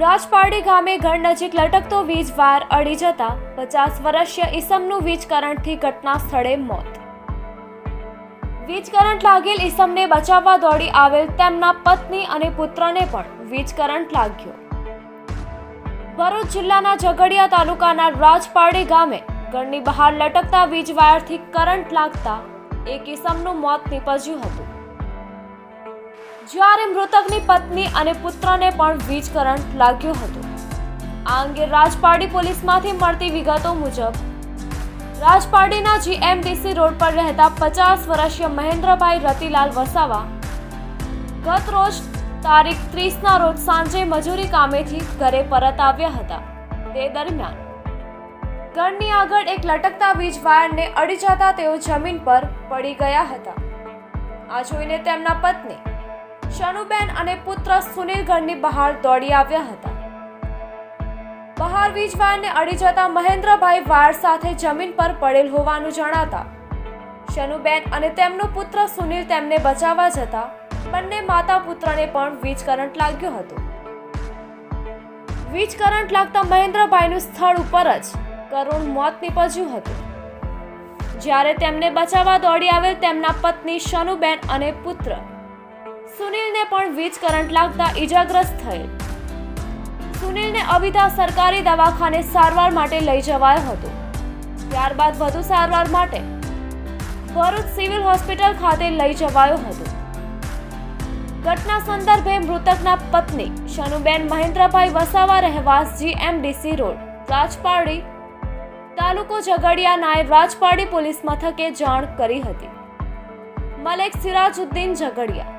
રાજપારડી ગામે ઘર નજીક લટકતો વીજ વાયર અડી જતા પચાસ વર્ષીય ઈસમનું વીજ કરંટથી ઘટના સ્થળે મોત. વીજ કરંટ લાગેલ ઈસમને બચાવવા દોડી આવેલ તેમના પત્ની અને પુત્રને પણ વીજ કરંટ લાગ્યો. ભરૂચ જિલ્લાના ઝઘડિયા તાલુકાના રાજપારડી ગામે ઘરની બહાર લટકતા વીજ વાયરથી કરંટ લાગતા એક ઈસમનું મોત નીપજ્યું હતું. જ્યારે મૃતકની પત્ની અને પુત્રને પણ વીજ કરંટ લાગ્યો હતો. આ અંગે રાજપારડી પોલીસમાંથી મળતી વિગતો મુજબ રાજપારડીના જીએમડીસી રોડ પર રહેતા પચાસ વર્ષીય મહેન્દ્રભાઈ રતિલાલ વસાવા ગત રોજ તારીખ ત્રીસના રોજ સાંજે મજૂરી કામેથી ઘરે પરત આવ્યા હતા. તે દરમિયાન ઘરની આગળ એક લટકતા વીજ વાયરને અડી જતા તેઓ જમીન પર પડી ગયા હતા. આ જોઈને તેમના પત્ની શનુબેન અને પુત્ર સુનિલ ઘરની બહાર દોડી આવ્યા હતા. બહાર વીજવાયરને અડી જતા મહેન્દ્રભાઈ વાયર સાથે જમીન પર પડેલ હોવાનું જણાતા શનુબેન અને તેમનો પુત્ર સુનિલ તેમને બચાવવા જતા બંને માતા પુત્રને પણ વીજ કરંટ લાગ્યો હતો. વીજ કરંટ લાગતા મહેન્દ્રભાઈનું સ્થળ ઉપર જ કરુણ મોત નીપજ્યું હતું. જ્યારે તેમને બચાવવા દોડી આવેલ તેમના પત્ની શનુબેન અને પુત્ર સુનિલને પણ વીજ કરંટ લાગતા ઈજાગ્રસ્ત થયેલ. સુનિલને અવિતા સરકારી દવાખાને સારવાર માટે લઈ જવાયો હતો. ત્યારબાદ વધુ સારવાર માટે ભરૂચ સિવિલ હોસ્પિટલ ખાતે લઈ જવાયો હતો. ઘટના સંદર્ભે મૃતકના પત્ની શનુબેન મહેન્દ્રભાઈ વસાવા રહેવાસ જીએમડીસી રોડ, રાજપારડી તાલુકો ઝઘડિયા નાયબ રાજપારડી પોલીસ મથકે જાણ કરી હતી. મલેક સિરાજુદ્દીન ઝઘડિયા